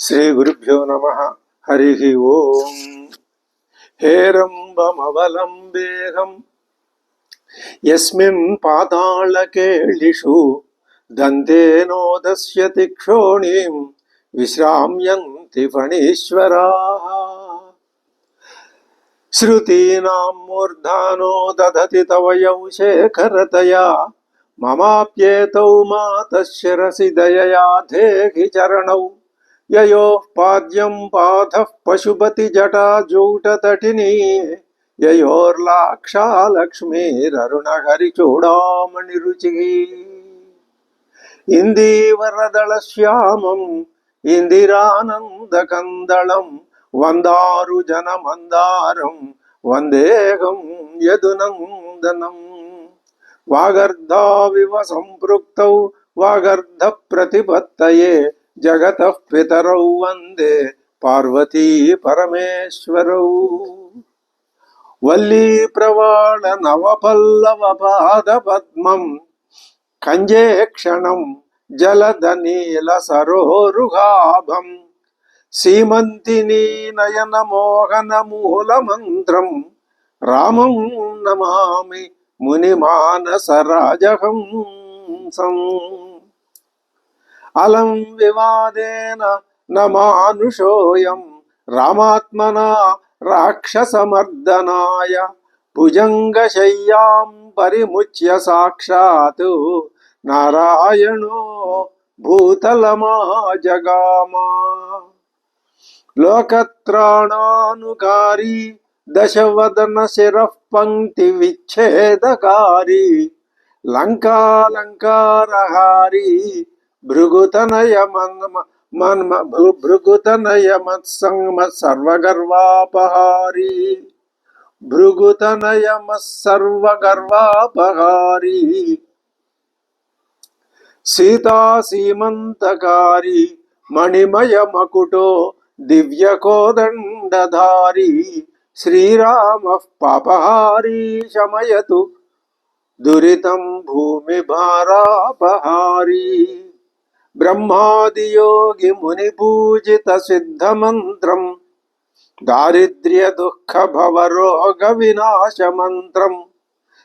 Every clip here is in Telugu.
శ్రీ గురుభ్యో నమ హరి ఓం హేరంబమవలంబేహం యస్మిన్ పాతాళకేళిషు దంతేనోదస్యతి క్షోణీం విశ్రామ్యంతి ఫణీశ్వరా శృతీనాం మూర్ధానో దదతి తవయౌ శేఖరతయా మమాప్యేతౌ మాతశిరసి దయయా దేహి చరణౌ चरणौ ययोः पाद्यं पाथः पशुपतिजटा जूटतटिनी ययोर्लाक्षा लक्ष्मीररुणहरिचूडामणिरुचिः इन्दीवरदळश्यामम् इन्दिरानन्दकन्दळम् వందారు జనమందారం వందేహం యదునందనం వాగర్ధావివ సంపృక్తౌ వాగర్ధ ప్రతిపత్తయే జగత పితరౌ వందే పార్వతీ పరమేశ్వరౌ. వల్లీ ప్రవాళ నవపల్లవ పాద పద్మం కంజే క్షణం జలద నీల సరోరుగాభం సీమంతిని నయన మోహన మూల మంత్రం రామం నమామి ముని మానస రాజహంసం. అలం వివాదేన నమానుషోయం రామాత్మన రాక్షసమర్దనాయ భుజంగశయ్యాం పరిముచ్య సాక్షాత్ నారాయణో భూతలమా జగామా లోకత్రాణానుకారి దశవదన శిరః పంక్తి విచ్ఛేదకారి లంకాలంకారహారీ भृगुतनय मन भृगुतनय मत्सङ्गम सर्वगर्वापहारी भृगुतनय सर्वगर्वापहारी सीता सीमन्तकारी मणिमय मकुटो दिव्यकोदण्डधारी, श्रीरामः पापहारी शमयतु। दुरितं भूमिभारापहारी। బ్రహ్మాదియోగి ముని పూజిత సిద్ధమంత్రం దారిద్ర్య దుఃఖ భవరోగ వినాశ మంత్రం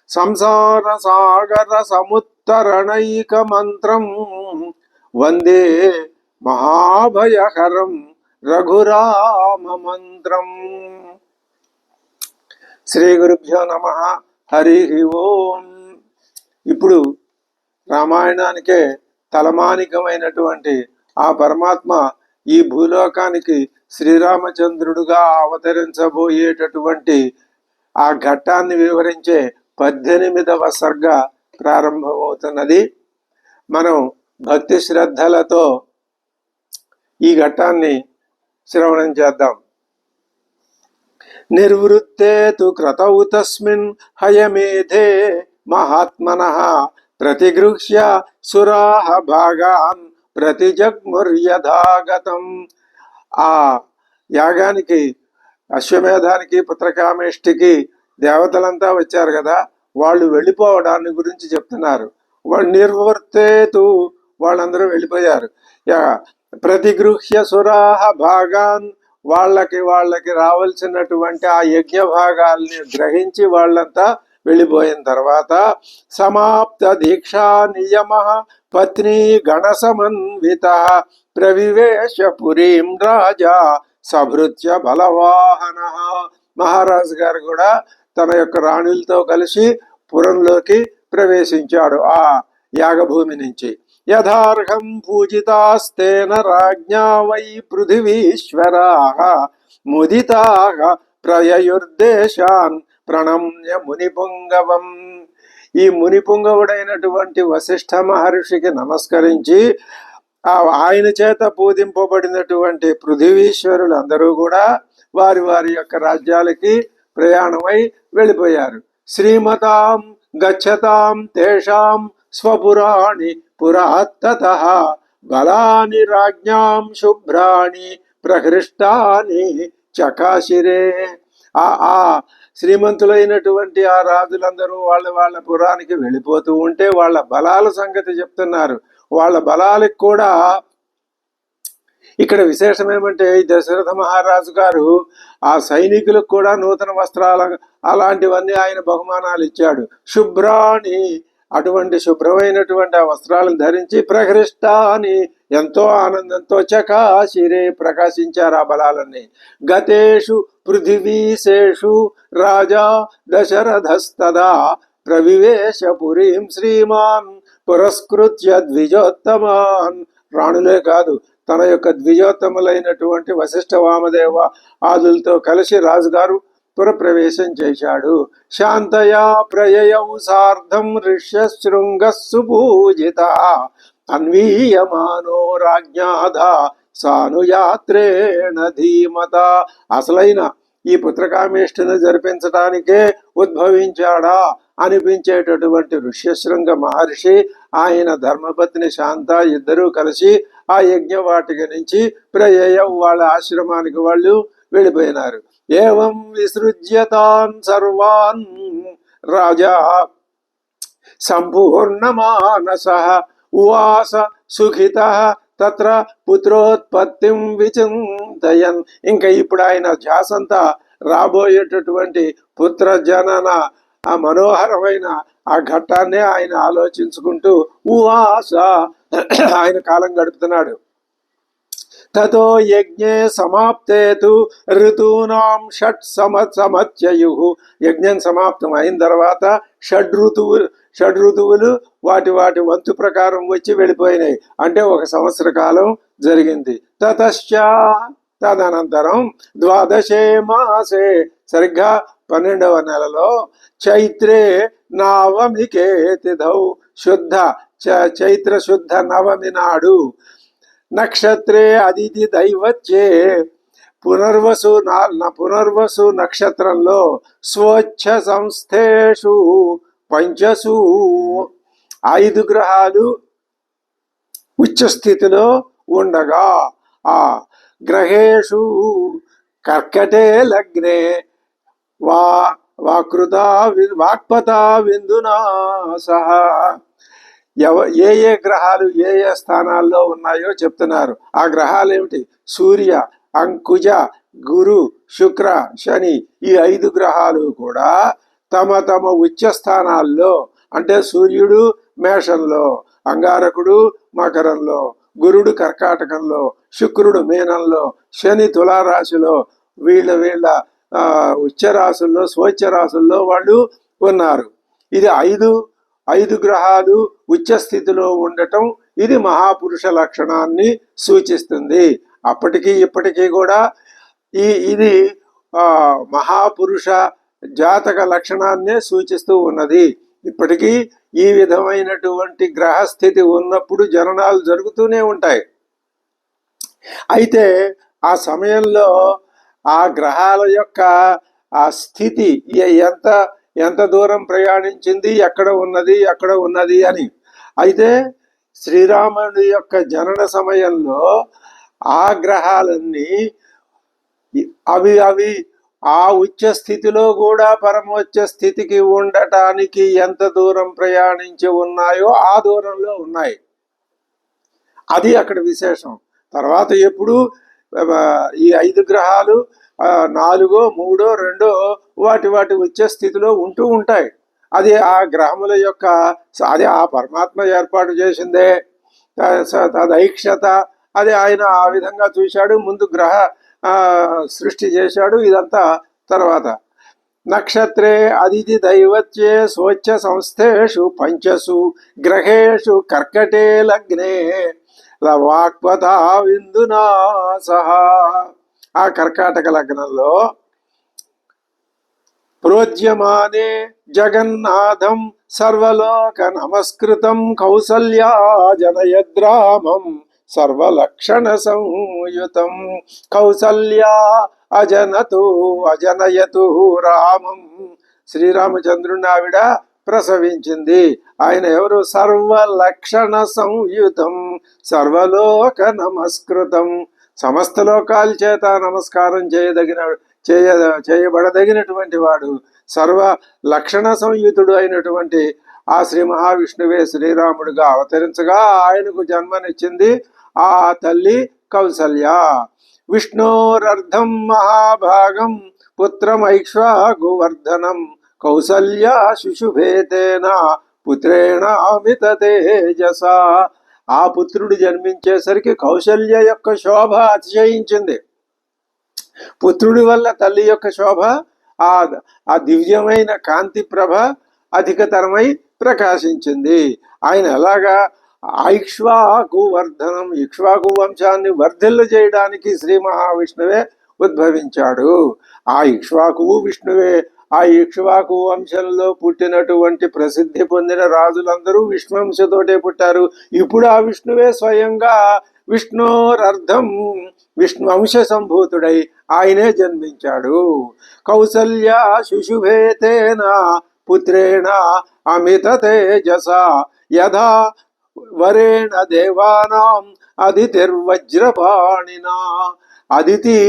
సంసార సాగర సముత్తరణైక మంత్రం వందే మహాభయహరం రఘురామ మంత్రం. శ్రీ గురుభ్యో నమ. హరి ఓం. ఇప్పుడు రామాయణానికే తలమానికమైనటువంటి ఆ పరమాత్మ ఈ భూలోకానికి శ్రీరామచంద్రుడుగా అవతరించబోయేటటువంటి ఆ ఘట్టాన్ని వివరించే పద్దెనిమిదవ సర్గ ప్రారంభమవుతున్నది. మనం భక్తి శ్రద్ధలతో ఈ ఘట్టాన్ని శ్రవణం చేద్దాం. నిర్వృత్తే తు క్రతౌ తస్మిన్ హయమేధే మహాత్మన ప్రతిగృహ్య సురాహ భాగాన్ ప్రతిజగ్ముర్యథాగతం. ఆ యాగానికి అశ్వమేధానికి పుత్రకామేష్టికి దేవతలంతా వచ్చారు కదా వాళ్ళు వెళ్ళిపోవడాన్ని గురించి చెప్తున్నారు. వాళ్ళు నిర్వర్తేతు వాళ్ళందరూ వెళ్ళిపోయారు. యా ప్రతిగృహ్య సురాహ భాగాన్ వాళ్ళకి వాళ్ళకి రావాల్సినటువంటి ఆ యజ్ఞ భాగాల్ని గ్రహించి వాళ్ళంతా వెళ్ళిపోయిన తర్వాత సమాప్త దీక్షా నియమ పత్ని గణ సమన్విత ప్రవివేశ పురీం రాజా సభృత్య బలవాహన. మహారాజు గారు కూడా తన యొక్క రాణులతో కలిసి పురంలోకి ప్రవేశించాడు ఆ యాగభూమి నుంచి. యథార్హం పూజితాస్తేన రాజ్ఞా వై పృథివీశ్వరా ముదితా ప్రయయుర్దేశాన్ ప్రణమ్య మునిపుంగవం ఈ మునిపుంగవుడైనటువంటి వశిష్ఠ మహర్షికి నమస్కరించి ఆయన చేత పూజింపబడినటువంటి పృథివీశ్వరులు అందరూ కూడా వారి వారి యొక్క రాజ్యాలకి ప్రయాణమై వెళ్ళిపోయారు. శ్రీమతాం గచ్చతాం తేషాం స్వపురాణి పురాత్తత. బలాని రాజ్ఞాం శుభ్రాణి ప్రహృష్టాని చకాశిరే. ఆ ఆ శ్రీమంతులైనటువంటి ఆ రాజులందరూ వాళ్ళ వాళ్ళ పురానికి వెళ్ళిపోతూ ఉంటే వాళ్ళ బలాల సంగతి చెప్తున్నారు. వాళ్ళ బలాలకు కూడా ఇక్కడ విశేషం ఏమంటే దశరథ మహారాజు గారు ఆ సైనికులకు కూడా నూతన వస్త్రాల అలాంటివన్నీ ఆయన బహుమానాలు ఇచ్చాడు. శుభ్రాణి అటువంటి శుభ్రమైనటువంటి ఆ వస్త్రాలను ధరించి ప్రహృష్టాని ఎంతో ఆనందంతో చకాశిరే ప్రకాశించారు ఆ బలాలన్నీ. గతేషు పృథివీశేషు రాజా దశరథస్తదా ప్రవివేశ పురీం శ్రీమాన్ పురస్కృత్య ద్విజోత్తమాన్. రాణులే కాదు తన యొక్క ద్విజోత్తములైనటువంటి వశిష్ఠ వామదేవ ఆదులతో కలిసి రాజుగారు పురప్రవేశం చేశాడు. శాంతయా ప్రయయౌ సార్ధం ఋష్యశృంగ పూజిత. అన్వీయమానో రాజ్ఞాధ సానుయాత్రేణ ధీమత. అసలైన ఈ పుత్రకామేష్టిని జరిపించడానికే ఉద్భవించాడా అనిపించేటటువంటి ఋష్యశృంగ మహర్షి ఆయన ధర్మపత్ని శాంత ఇద్దరూ కలిసి ఆ యజ్ఞవాటిక నుంచి ప్రయయం వాళ్ళ ఆశ్రమానికి వాళ్ళు వెళ్ళిపోయినారు. ఏం విసృజ్యతాన్ సర్వాన్ రాజా. సంపూర్ణమానస ఉవాస సుఖిత తత్ర పుత్రోత్పత్తి విచింతయన్. ఇంకా ఇప్పుడు ఆయన ధ్యాసంతా రాబోయేటటువంటి పుత్ర జనన ఆ మనోహరమైన ఆ ఘట్టాన్ని ఆయన ఆలోచించుకుంటూ ఉవాస ఆయన కాలం గడుపుతున్నాడు. తతో యజ్ఞే సమాప్తే తు ఋతూనాం షట్ సమ సమత్యయు. యజ్ఞం సమాప్తం అయిన తర్వాత షడ్ ఋతువులు షడ్ ఋతువులు వాటి వాటి వంతు ప్రకారం వచ్చి వెళ్ళిపోయినాయి. అంటే ఒక సంవత్సర కాలం జరిగింది. తతశ్చ తదనంతరం ద్వాదశే మాసే. సరిగ్గా పన్నెండవ నెలలో చైత్రే నవమికే తిథౌ శుద్ధ చ- చైత్ర శుద్ధ నవమి నాడు నక్షత్రే అదితి దైవచ్చే పునర్వసు పునర్వసు నక్షత్రంలో స్వచ్ఛ సంస్థేషు పంచసు. ఐదు గ్రహాలు ఉచ్చస్థితిలో ఉండగా ఆ గ్రహేషు కర్కటే లగ్నే వా వాకృత వాక్పత విందునా సహా. ఎవ ఏ ఏ గ్రహాలు ఏ ఏ స్థానాల్లో ఉన్నాయో చెప్తున్నారు. ఆ గ్రహాలు ఏమిటి? సూర్య అంకుజ గురు శుక్ర శని ఈ ఐదు గ్రహాలు కూడా తమ తమ ఉచ్చ స్థానాల్లో అంటే సూర్యుడు మేషంలో అంగారకుడు మకరంలో గురుడు కర్కాటకంలో శుక్రుడు మీనంలో శని తులారాశిలో వీళ్ళ వీళ్ళ ఆ, ఉచ్చ స్వచ్ఛ రాశుల్లో వాళ్ళు ఉన్నారు. ఇది ఐదు ఐదు గ్రహాలు ఉచ్చస్థితిలో ఉండటం ఇది మహాపురుష లక్షణాన్ని సూచిస్తుంది. అప్పటికీ ఇప్పటికీ కూడా ఈ ఇది మహాపురుష జాతక లక్షణాన్నే సూచిస్తూ ఉన్నది. ఇప్పటికీ ఈ విధమైనటువంటి గ్రహస్థితి ఉన్నప్పుడు జననాలు జరుగుతూనే ఉంటాయి. అయితే ఆ సమయంలో ఆ గ్రహాల యొక్క ఆ స్థితి ఎంత ఎంత దూరం ప్రయాణించింది ఎక్కడ ఉన్నది ఎక్కడ ఉన్నది అని. అయితే శ్రీరాముడి యొక్క జనన సమయంలో ఆ గ్రహాలన్నీ అవి అవి ఆ ఉచ్చ స్థితిలో కూడా పరమోచ్చ స్థితికి ఉండటానికి ఎంత దూరం ప్రయాణించి ఉన్నాయో ఆ దూరంలో ఉన్నాయి. అది అక్కడ విశేషం. తర్వాత ఎప్పుడు ఈ ఐదు గ్రహాలు నాలుగో మూడో రెండో వాటి వాటి వచ్చే స్థితిలో ఉంటూ ఉంటాయి. అది ఆ గ్రహముల యొక్క అది ఆ పరమాత్మ ఏర్పాటు చేసిందే. త- తదైక్షత. అది ఆయన ఆ విధంగా చూశాడు ముందు గ్రహ సృష్టి చేశాడు ఇదంతా తర్వాత. నక్షత్రే అదితి దైవత్యే స్వచ్ఛ సంస్థేషు పంచసు గ్రహేషు కర్కటే లగ్నే వాక్పత విందునా సహా. ఆ కర్కాటక లగ్నంలో ప్రోజ్యమానే జగన్నాథం సర్వలోక నమస్కృతం కౌసల్యా జనయద్రామం సర్వలక్షణ సంయుతం. కౌసల్యా అజనతు అజనయతు రామం. శ్రీరామచంద్రుని ఆవిడ ప్రసవించింది. ఆయన ఎవరు? సర్వలక్షణ సంయుతం సర్వలోక నమస్కృతం. సమస్త లోకాల చేత నమస్కారం చేయదగిన చేయ చేయబడదగినటువంటి వాడు సర్వ లక్షణ సంయుతుడు అయినటువంటి ఆ శ్రీ మహావిష్ణువే శ్రీరాముడిగా అవతరించగా ఆయనకు జన్మనిచ్చింది ఆ తల్లి కౌసల్య. విష్ణోరర్ధం మహాభాగం పుత్రమైక్ష్వాగువర్ధనం కౌసల్య శిశుభేతేన పుత్రేణ అమిత తేజస ఆ పుత్రుడు జన్మించేసరికి కౌశల్య యొక్క శోభ అతిశయించింది. పుత్రుడి వల్ల తల్లి యొక్క శోభ ఆ ఆ దివ్యమైన కాంతి ప్రభ అధికతరమై ప్రకాశించింది. ఆయన ఎలాగా ఐక్ష్వాకు వర్ధనం ఇక్ష్వాకు వంశాన్ని వర్ధిల్ల చేయడానికి శ్రీ మహావిష్ణువే ఉద్భవించాడు. ఆ ఇక్ష్వాకువు విష్ణువే ఆ ఇక్ష్వాకు వంశంలో పుట్టినటువంటి ప్రసిద్ధి పొందిన రాజులందరూ విష్ణువంశతోటే పుట్టారు. ఇప్పుడు ఆ విష్ణువే స్వయంగా విష్ణోరర్థం విష్ణు వంశ సంభూతుడై ఆయనే జన్మించాడు. కౌసల్య శిశుభేతేన పుత్రేణ అమిత తేజస యథా వరేణ దేవానాం అదితిర్వజ్రపాణినా అదితి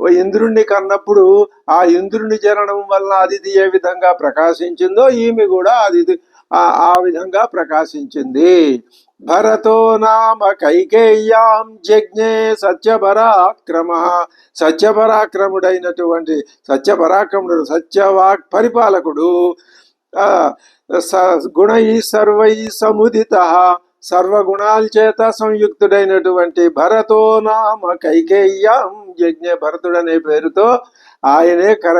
ఓ ఇంద్రుణ్ణి కన్నప్పుడు ఆ ఇంద్రుని జననం వలన అదితి ఏ విధంగా ప్రకాశించిందో ఈమె కూడా అదితి ఆ ఆ విధంగా ప్రకాశించింది. భరతో నామ కైకేయ్యాం జజ్ఞే సత్యపరాక్రమ. సత్యపరాక్రముడైనటువంటి సత్యపరాక్రముడు సత్యవాక్ పరిపాలకుడు. స- గుణై సర్వై సముదిత. సర్వగుణాల చేత సంయుక్తుడైనటువంటి భరతో నామ కైకేయ్యాం యజ్ఞ అనే పేరుతో ఆయనే కర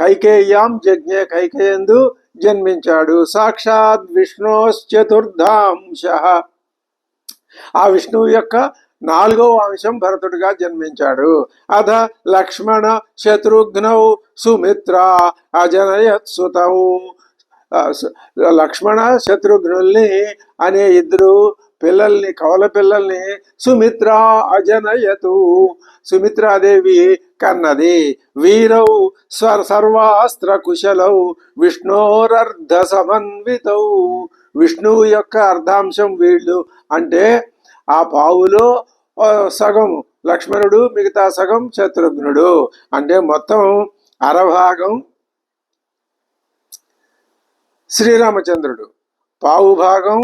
కైకేయ్యాం యజ్ఞ కైకేయందు జన్మించాడు. సాక్షాత్ విష్ణోశ్చతుర్ధాంశ. ఆ విష్ణువు యొక్క నాలుగవ అంశం భరతుడిగా జన్మించాడు. అధ లక్ష్మణ శత్రుఘ్నౌ సుమిత్ర అజనయత్ సుతౌ లక్ష్మణ శత్రుఘ్నుల్ని అనే ఇద్దరు పిల్లల్ని కవల పిల్లల్ని సుమిత్ర అజనయతు. సుమిత్రాదేవి కన్నది వీరౌ స్వర్ సర్వాస్త్ర కుశలౌ విష్ణోరర్ధ సమన్వితౌ విష్ణువు యొక్క అర్ధాంశం వీళ్ళు అంటే ఆ పావులో సగం లక్ష్మణుడు మిగతా సగం శత్రుఘ్నుడు. అంటే మొత్తం అరభాగం శ్రీరామచంద్రుడు. పావు భాగం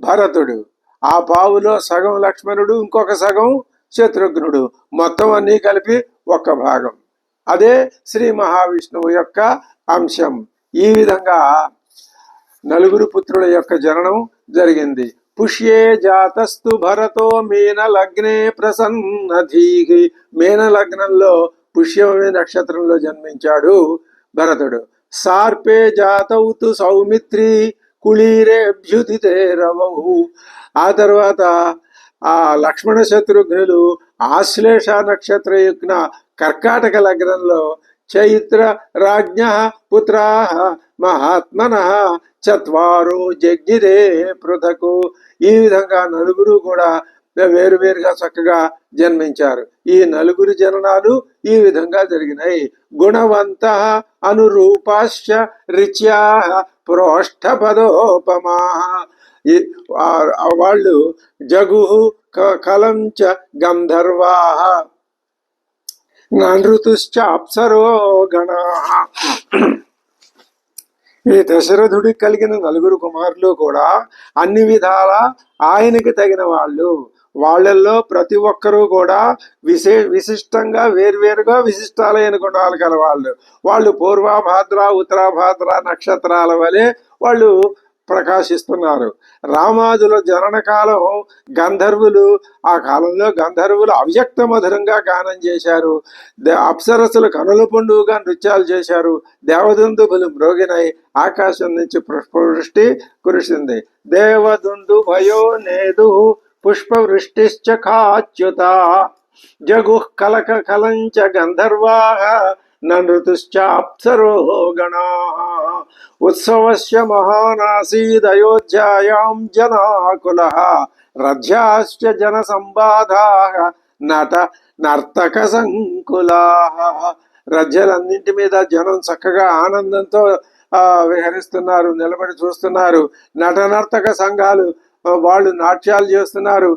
భరతుడు. ఆ పావులో సగం లక్ష్మణుడు ఇంకొక సగం శత్రుఘ్నుడు. మొత్తం అన్నీ కలిపి ఒక్క భాగం. అదే శ్రీ మహావిష్ణువు యొక్క అంశం. ఈ విధంగా నలుగురు పుత్రుల యొక్క జననం జరిగింది. పుష్యే జాతస్తు భరతో మీన లగ్నే ప్రసన్నధీహి. మీన లగ్నంలో పుష్యమే నక్షత్రంలో జన్మించాడు భరతుడు. సార్పే జాతౌతు సౌమిత్రి. కుళీరేభ్యుదితే రవౌ ఆ తర్వాత ఆ లక్ష్మణ శత్రుఘ్నులు ఆశ్లేష నక్షత్ర యుగ్న కర్కాటక లగ్నంలో చైత్ర రాజ్ఞ పుత్రా మహాత్మన చత్వారు జగ్గిరే పృథకు. ఈ విధంగా నలుగురు కూడా వేరువేరుగా చక్కగా జన్మించారు. ఈ నలుగురు జననాలు ఈ విధంగా జరిగినాయి. గుణవంత అనురూపాశ్చ రిచ్యా ప్రోష్ఠపదోపమా వాళ్ళు జగు కలంచ గంధర్వా. నృతుశ్చ అప్సరో గణా. ఈ దశరథుడికి కలిగిన నలుగురు కుమారులు కూడా అన్ని విధాల ఆయనకి తగిన వాళ్ళు. వాళ్ళల్లో ప్రతి ఒక్కరూ కూడా విశే విశిష్టంగా వేర్వేరుగా విశిష్టాలైన గుణాలు కలవాళ్ళు వాళ్ళు. పూర్వభాద్ర ఉత్తరాభాద్ర నక్షత్రాల వలె వాళ్ళు ప్రకాశిస్తున్నారు. రామాదుల జనన కాలం గంధర్వులు ఆ కాలంలో గంధర్వులు అవ్యక్త మధురంగా గానం చేశారు. దే- అప్సరసులు కనుల పండుగగా నృత్యాలు చేశారు. దేవదుందుబులు మ్రోగినై ఆకాశం నుంచి పుష్పవృష్టి కురిసింది. దేవదుందు భయో నేదు పుష్పవృష్టిశ్చ కాచ్యుత జగు కలక కలంచ గంధర్వాహ నృతుశ్చాప్సరో గణా. ఉత్సవస్య మహానాసీదయోధ్యాయాం జనాకుల. రథ్యాశ్చ జన సంబాధా నట నర్తక సంకులా రజ్జలన్నింటి మీద జనం చక్కగా ఆనందంతో విహరిస్తున్నారు నిలబడి చూస్తున్నారు. నటనర్తక సంఘాలు వాళ్ళు నాట్యాలు చేస్తున్నారు.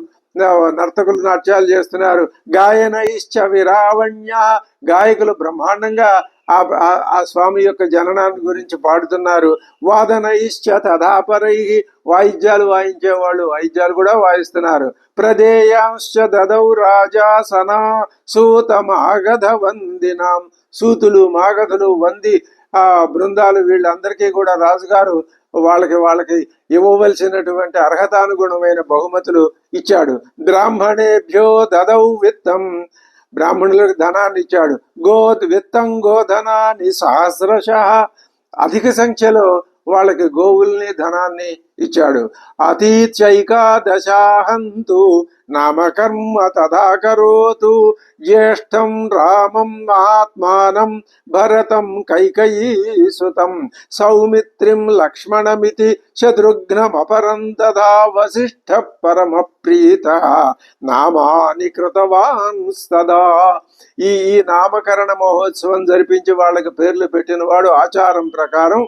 నర్తకులు నాట్యాలు చేస్తున్నారు. గాయన ఇష్ట విరావణ్య. గాయకులు బ్రహ్మాండంగా ఆ ఆ- స్వామి యొక్క జననాన్ని గురించి పాడుతున్నారు. వాదన ఇష్ట తదాపరై. వాయిద్యాలు వాయించేవాళ్ళు వాయిద్యాలు కూడా వాయిస్తున్నారు. ప్రదేయాంశ దదౌ రాజా సనా సూత మాగధ వందినాం. సూతులు మాగధులు వంది. ఆ బృందాలు వీళ్ళందరికీ కూడా రాజుగారు వాళ్ళకి వాళ్ళకి ఇవ్వవలసినటువంటి అర్హతానుగుణమైన బహుమతులు ఇచ్చాడు. బ్రాహ్మణేభ్యో దదౌ విత్తం. బ్రాహ్మణులకు ధనాన్ని ఇచ్చాడు. గోద్ విత్తం గోధనాన్ని సహస్రశ. అధిక సంఖ్యలో వాళ్ళకి గోవుల్ని ధనాన్ని ఇచ్చాడు. అతీత్యైకాదశాహంతు నామకర్మ తదా కరోతు జ్యేష్టం రామం ఆత్మానం భరతం కైకయీసుతం సౌమిత్రిం లక్ష్మణమితి శత్రుఘ్నమపరం తదా వసిష్ఠ పరమ ప్రీత నామాని కృతవాన్ సదా ఈ ఈ నామకరణ మహోత్సవం జరిపించి వాళ్ళకి పేర్లు పెట్టిన వాడు ఆచారం ప్రకారం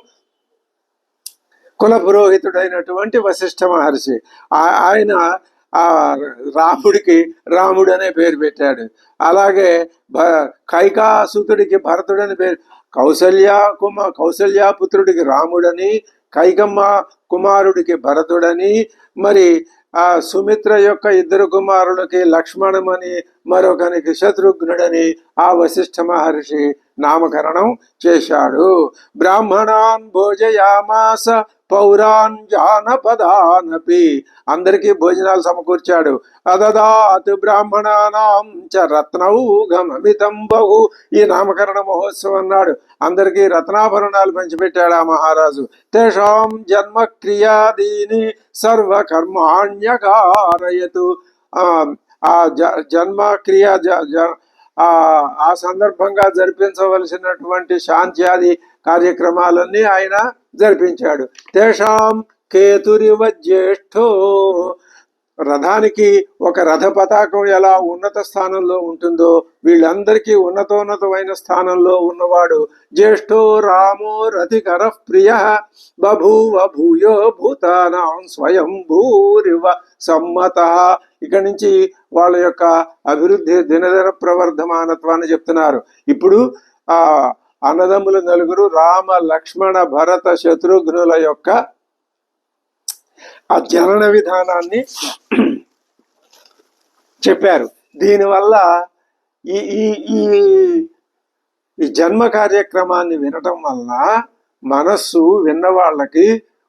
కుల పురోహితుడైనటువంటి వశిష్ఠ మహర్షి. ఆ- ఆయన ఆ రాముడికి రాముడు అనే పేరు పెట్టాడు. అలాగే భ కైకాసుతుడికి భరతుడని పేరు కౌసల్య కుమ కౌసల్యాపుత్రుడికి రాముడని కైకమ్మ కుమారుడికి భరతుడని మరి ఆ సుమిత్ర యొక్క ఇద్దరు కుమారులకి లక్ష్మణమని మరొకనికి శత్రుఘ్నుడని ఆ వశిష్ఠ మహర్షి నామకరణం చేశాడు. బ్రాహ్మణాన్ భోజయామాస పౌరాంజానపదానపి. అందరికీ భోజనాలు సమకూర్చాడు. అదదాత్ బ్రాహ్మణానాం చ రత్నౌగమమితం బహు. ఈ నామకరణ మహోత్సవం అన్నాడు. అందరికీ రత్నాభరణాలు పంచిపెట్టాడు ఆ మహారాజు. తేషాం జన్మ క్రియాదీని సర్వకర్మాణ్యకారయతు. ఆ జన్మ క్రియ జ- జ- ఆ ఆ సందర్భంగా జరిపించవలసినటువంటి శాంత్యాది కార్యక్రమాలన్నీ ఆయన జరిపించాడు. తేషాం కేతురివ జ్యేష్ఠో రథానికి ఒక రథ పతాకం ఎలా ఉన్నత స్థానంలో ఉంటుందో వీళ్ళందరికీ ఉన్నతోన్నతమైన స్థానంలో ఉన్నవాడు జ్యేష్ఠో రామో రథికర ప్రియ బభూవ భూయో భూతానాం స్వయం భూరివ సమ్మత. ఇక్కడి నుంచి వాళ్ళ యొక్క అభివృద్ధి దినదిన ప్రవర్ధమానత్వాన్ని చెప్తున్నారు. ఇప్పుడు ఆ అన్నదమ్ములు నలుగురు రామ లక్ష్మణ భరత శత్రుఘ్నుల యొక్క ఆ జనన విధానాన్ని చెప్పారు. దీనివల్ల ఈ ఈ ఈ ఈ జన్మ కార్యక్రమాన్ని వినటం వల్ల మనస్సు విన్న వాళ్ళకి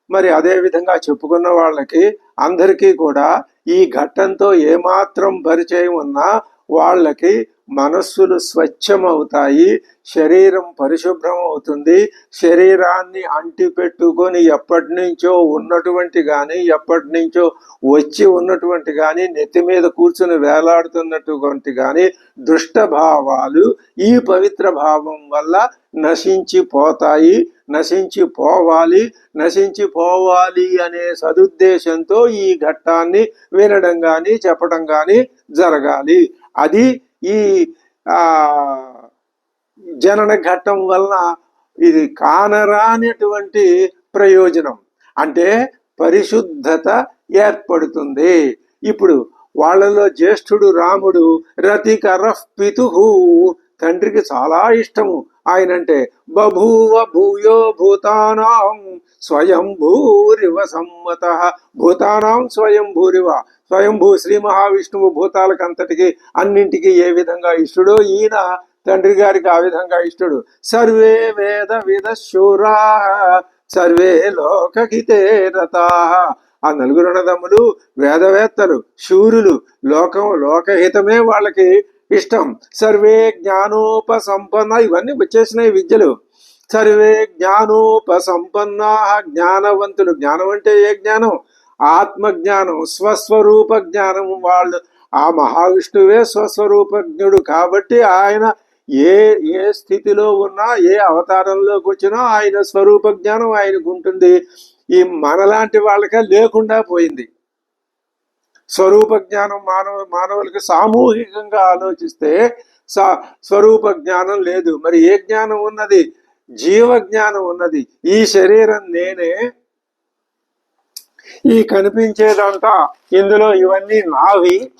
మరి అదే విధంగా చెప్పుకున్న వాళ్ళకి అందరికీ కూడా ఈ ఘట్టంతో ఏమాత్రం పరిచయం ఉన్నా వాళ్ళకి మనస్సులు స్వచ్ఛమవుతాయి శరీరం పరిశుభ్రం అవుతుంది శరీరాన్ని అంటి పెట్టుకొని ఎప్పటి నుంచో ఉన్నటువంటి కానీ ఎప్పటి నుంచో వచ్చి ఉన్నటువంటి కానీ నెత్తి మీద కూర్చుని వేలాడుతున్నటువంటి కానీ దుష్ట భావాలు ఈ పవిత్ర భావం వల్ల నశించిపోతాయి నశించిపోవాలి నశించిపోవాలి అనే సదుద్దేశంతో ఈ ఘట్టాన్ని వినడం కానీ చెప్పడం కానీ జరగాలి. అది ఈ జనన ఘట్టం వలన ఇది కానరానటువంటి ప్రయోజనం. అంటే పరిశుద్ధత ఏర్పడుతుంది. ఇప్పుడు వాళ్ళలో జ్యేష్ఠుడు రాముడు రతికర పితు తండ్రికి చాలా ఇష్టము. ఆయన అంటే బభూవ భూయో భూతానాం స్వయంభూరివ సమ్మత. భూతానాం స్వయంభూరివ. స్వయంభూ శ్రీ మహావిష్ణువు భూతాలకు అంతటికి అన్నింటికి ఏ విధంగా ఇష్టడో ఈయన తండ్రి గారికి ఆ విధంగా ఇష్టడు. సర్వే వేద విద శూరా సర్వే లోకహితే రతా ఆ నలుగురు అన్నదమ్ములు వేదవేత్తలు శూరులు లోకం లోకహితమే వాళ్ళకి ఇష్టం. సర్వే జ్ఞానోపసంపన్న ఇవన్నీ వచ్చేసినాయి విద్యలు. సర్వే జ్ఞానోపసంపన్న జ్ఞానవంతులు. జ్ఞానం అంటే ఏ జ్ఞానం? ఆత్మ జ్ఞానం స్వస్వరూప జ్ఞానం వాళ్ళు. ఆ మహావిష్ణువే స్వస్వరూపజ్ఞుడు కాబట్టి ఆయన ఏ ఏ స్థితిలో ఉన్నా ఏ అవతారంలోకి వచ్చినా ఆయన స్వరూప జ్ఞానం ఆయనకు ఉంటుంది ఈ మనలాంటి వాళ్ళకే లేకుండా పోయింది. స్వరూప జ్ఞానం మానవ మానవులకి సామూహికంగా ఆలోచిస్తే సా స్వరూప జ్ఞానం లేదు. మరి ఏ జ్ఞానం ఉన్నది? జీవ జ్ఞానం ఉన్నది. ఈ శరీరం నేనే. ఈ కనిపించేదంతా ఇందులో ఇవన్నీ నావి.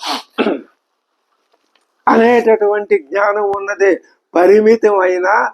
అనేటటువంటి జ్ఞానం ఉన్నదే. పరిమితమైన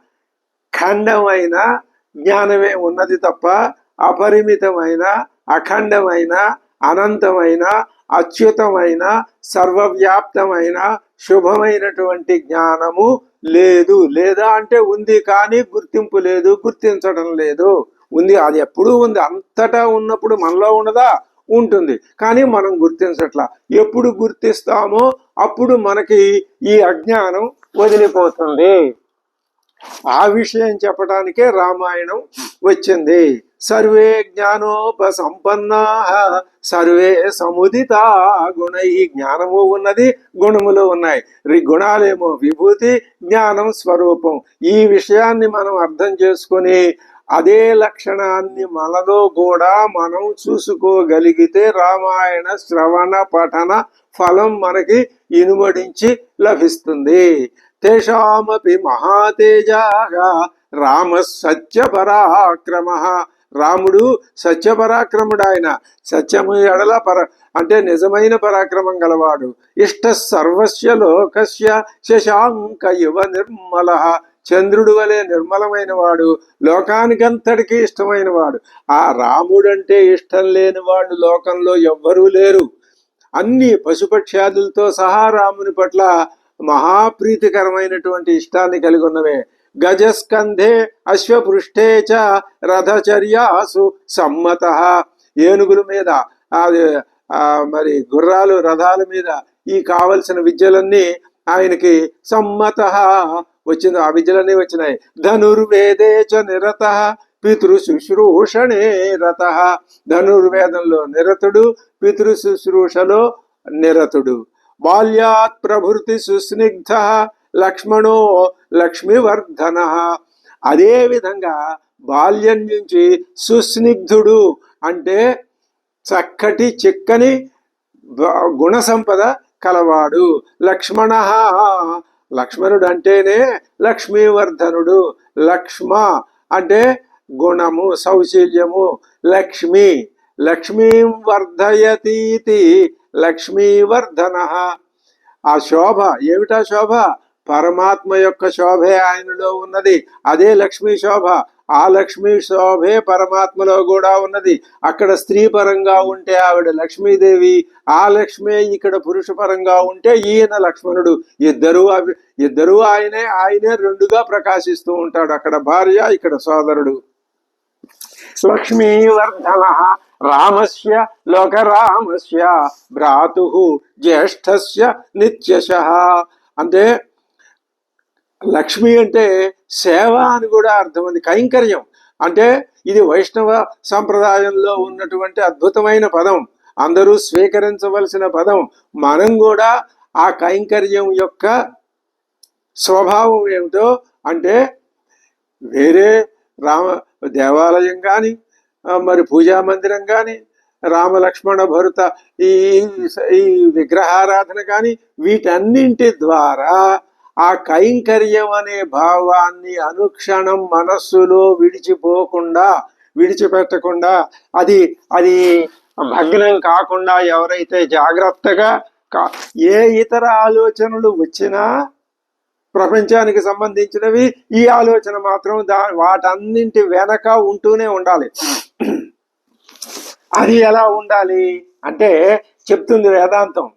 ఖండమైన జ్ఞానమే ఉన్నది తప్ప అపరిమితమైన అఖండమైన అనంతమైన అచ్యుతమైన సర్వవ్యాప్తమైన శుభమైనటువంటి జ్ఞానము లేదు. లేదా అంటే ఉంది కానీ గుర్తింపు లేదు గుర్తించడం లేదు. ఉంది అది ఎప్పుడూ ఉంది. అంతటా ఉన్నప్పుడు మనలో ఉన్నదా? ఉంటుంది. కానీ మనం గుర్తించట్లా. ఎప్పుడు గుర్తిస్తామో అప్పుడు మనకి ఈ అజ్ఞానం వదిలిపోతుంది. ఆ విషయం చెప్పడానికే రామాయణం వచ్చింది. సర్వే జ్ఞానోపసంపన్నా సర్వే సముదిత గుణ ఈ జ్ఞానము ఉన్నది గుణములు ఉన్నాయి. రి- గుణాలేమో విభూతి జ్ఞానం స్వరూపం. ఈ విషయాన్ని మనం అర్థం చేసుకొని అదే లక్షణాన్ని మనలో కూడా మనం చూసుకోగలిగితే రామాయణ శ్రవణ పఠన ఫలం మనకి ఇనుమడించి లభిస్తుంది. తేషామపి మహాతేజాగా రామ సత్య పరాక్రమ రాముడు సత్యపరాక్రముడు ఆయన సత్యము ఎడల పర అంటే నిజమైన పరాక్రమం గలవాడు. ఇష్ట సర్వస్య లోకస్య శశాంక యువ నిర్మల. చంద్రుడు వలె నిర్మలమైన వాడు లోకానికంతటికీ ఇష్టమైన వాడు ఆ రాముడంటే ఇష్టం లేని వాళ్ళు లోకంలో ఎవ్వరూ లేరు. అన్ని పశుపక్ష్యాదులతో సహా రాముని పట్ల మహాప్రీతికరమైనటువంటి ఇష్టాన్ని కలిగి ఉన్నవే. గజస్కంధే అశ్వపృష్ఠే చ రథచర్యాసు సమ్మత. ఏనుగుల మీద అది మరి గుర్రాలు రథాల మీద ఈ కావలసిన విద్యలన్నీ ఆయనకి సమ్మత. వచ్చింది ఆ విద్యలన్నీ వచ్చినాయి. ధనుర్వేదే చ నిరత పితృ శుశ్రూషణే రత. ధనుర్వేదంలో నిరతుడు పితృ శుశ్రూషలో నిరతుడు. బాల్యాత్ ప్రభృతి సుస్నిగ్ధ లక్ష్మణో లక్ష్మీవర్ధన. అదేవిధంగా బాల్యం నుంచి సుస్నిగ్ధుడు అంటే చక్కటి చిక్కని గుణ సంపద కలవాడు. లక్ష్మణ లక్ష్మణుడు అంటేనే లక్ష్మీవర్ధనుడు. లక్ష్మ అంటే గుణము సౌశీల్యము. లక్ష్మి లక్ష్మీం వర్ధయతీతి లక్ష్మీవర్ధన. ఆ శోభ ఏమిటా శోభ? పరమాత్మ యొక్క శోభే ఆయనలో ఉన్నది. అదే లక్ష్మీ శోభ. ఆ లక్ష్మీ శోభే పరమాత్మలో కూడా ఉన్నది. అక్కడ స్త్రీ పరంగా ఉంటే ఆవిడ లక్ష్మీదేవి. ఆ లక్ష్మే ఇక్కడ పురుష పరంగా ఉంటే ఈయన లక్ష్మణుడు. ఇద్దరు అవి ఇద్దరు ఆయనే ఆయనే రెండుగా ప్రకాశిస్తూ ఉంటాడు. అక్కడ భార్య ఇక్కడ సోదరుడు. లక్ష్మీవర్ధన రామస్య లోకరామస్య భ్రాతు జ్యేష్ఠస్య నిత్యశ. అంటే లక్ష్మి అంటే సేవ అని కూడా అర్థం ఉంది కైంకర్యం. అంటే ఇది వైష్ణవ సంప్రదాయంలో ఉన్నటువంటి అద్భుతమైన పదం. అందరూ స్వీకరించవలసిన పదం. మనం కూడా ఆ కైంకర్యం యొక్క స్వభావం ఏమిటో అంటే వేరే రామ దేవాలయం కానీ మరి పూజా మందిరం కానీ రామలక్ష్మణ భరత ఈ ఈ విగ్రహారాధన కానీ వీటన్నింటి ద్వారా ఆ కైంకర్యం అనే భావాన్ని అనుక్షణం మనస్సులో విడిచిపోకుండా విడిచిపెట్టకుండా అది అది భగ్నం కాకుండా ఎవరైతే జాగ్రత్తగా కా- ఏ ఇతర ఆలోచనలు వచ్చినా ప్రపంచానికి సంబంధించినవి ఈ ఆలోచన మాత్రం దా వాటన్నింటి వెనక ఉంటూనే ఉండాలి. అది ఎలా ఉండాలి? అంటే చెప్తుంది వేదాంతం.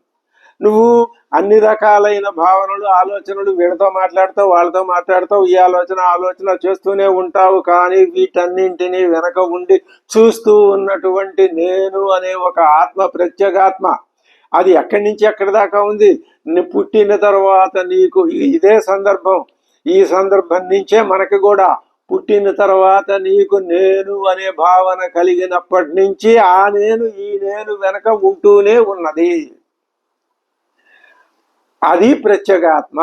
నువ్వు అన్ని రకాలైన భావనలు ఆలోచనలు వీళ్ళతో మాట్లాడతావు వాళ్ళతో మాట్లాడతావు ఈ ఆలోచన ఆలోచన చేస్తూనే ఉంటావు. కానీ వీటన్నింటినీ వెనక ఉండి చూస్తూ ఉన్నటువంటి నేను అనే ఒక ఆత్మ ప్రత్యేగాత్మ అది ఎక్కడి నుంచి ఎక్కడి దాకా ఉంది? పుట్టిన తర్వాత నీకు ఇదే సందర్భం. ఈ సందర్భం నుంచే మనకి కూడా పుట్టిన తర్వాత నీకు నేను అనే భావన కలిగినప్పటి నుంచి ఆ నేను ఈ నేను వెనక ఉంటూనే ఉన్నది. అది ప్రత్యేగాత్మ.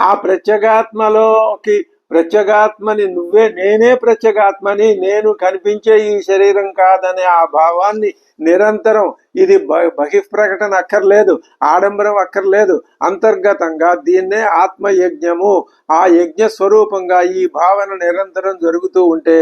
ఆ ప్రత్యేగాత్మలోకి ప్రత్యేగాత్మని నువ్వే నేనే ప్రత్యేగాత్మని నేను కనిపించే ఈ శరీరం కాదనే ఆ భావాన్ని నిరంతరం ఇది బహిప్రకటన అక్కర్లేదు ఆడంబరం అక్కర్లేదు. అంతర్గతంగా దీన్నే ఆత్మయజ్ఞము. ఆ యజ్ఞ స్వరూపంగా ఈ భావన నిరంతరం జరుగుతూ ఉంటే